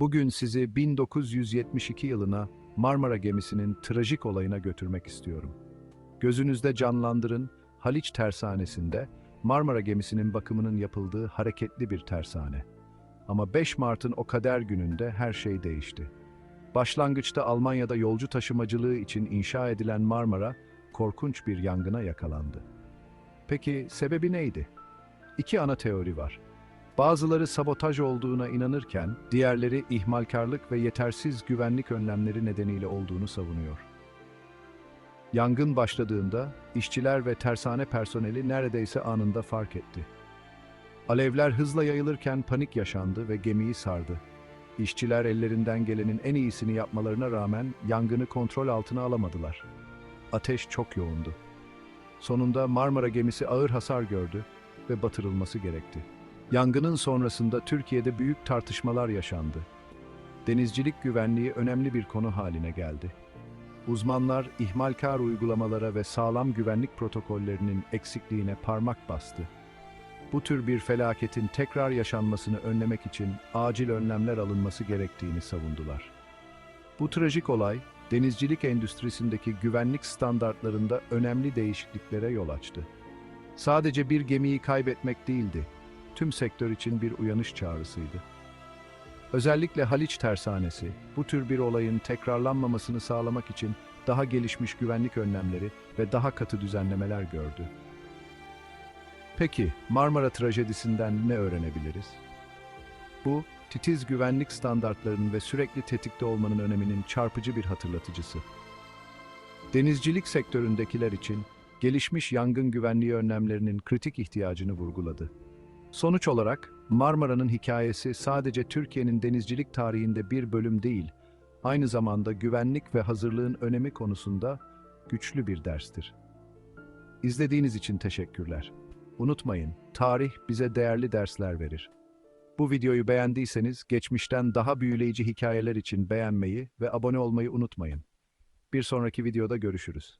Bugün sizi 1972 yılına Marmara gemisinin trajik olayına götürmek istiyorum. Gözünüzde canlandırın Haliç Tersanesi'nde Marmara gemisinin bakımının yapıldığı hareketli bir tersane. Ama 5 Mart'ın o kader gününde her şey değişti. Başlangıçta Almanya'da yolcu taşımacılığı için inşa edilen Marmara korkunç bir yangına yakalandı. Peki sebebi neydi? İki ana teori var. Bazıları sabotaj olduğuna inanırken, diğerleri ihmalkarlık ve yetersiz güvenlik önlemleri nedeniyle olduğunu savunuyor. Yangın başladığında işçiler ve tersane personeli neredeyse anında fark etti. Alevler hızla yayılırken panik yaşandı ve gemiyi sardı. İşçiler ellerinden gelenin en iyisini yapmalarına rağmen yangını kontrol altına alamadılar. Ateş çok yoğundu. Sonunda Marmara gemisi ağır hasar gördü ve batırılması gerekti. Yangının sonrasında Türkiye'de büyük tartışmalar yaşandı. Denizcilik güvenliği önemli bir konu haline geldi. Uzmanlar ihmalkar uygulamalara ve sağlam güvenlik protokollerinin eksikliğine parmak bastı. Bu tür bir felaketin tekrar yaşanmasını önlemek için acil önlemler alınması gerektiğini savundular. Bu trajik olay, denizcilik endüstrisindeki güvenlik standartlarında önemli değişikliklere yol açtı. Sadece bir gemiyi kaybetmek değildi, tüm sektör için bir uyanış çağrısıydı. Özellikle Haliç Tersanesi, bu tür bir olayın tekrarlanmamasını sağlamak için daha gelişmiş güvenlik önlemleri ve daha katı düzenlemeler gördü. Peki, Marmara trajedisinden ne öğrenebiliriz? Bu, titiz güvenlik standartlarının ve sürekli tetikte olmanın öneminin çarpıcı bir hatırlatıcısı. Denizcilik sektöründekiler için gelişmiş yangın güvenliği önlemlerinin kritik ihtiyacını vurguladı. Sonuç olarak Marmara'nın hikayesi sadece Türkiye'nin denizcilik tarihinde bir bölüm değil, aynı zamanda güvenlik ve hazırlığın önemi konusunda güçlü bir derstir. İzlediğiniz için teşekkürler. Unutmayın, tarih bize değerli dersler verir. Bu videoyu beğendiyseniz geçmişten daha büyüleyici hikayeler için beğenmeyi ve abone olmayı unutmayın. Bir sonraki videoda görüşürüz.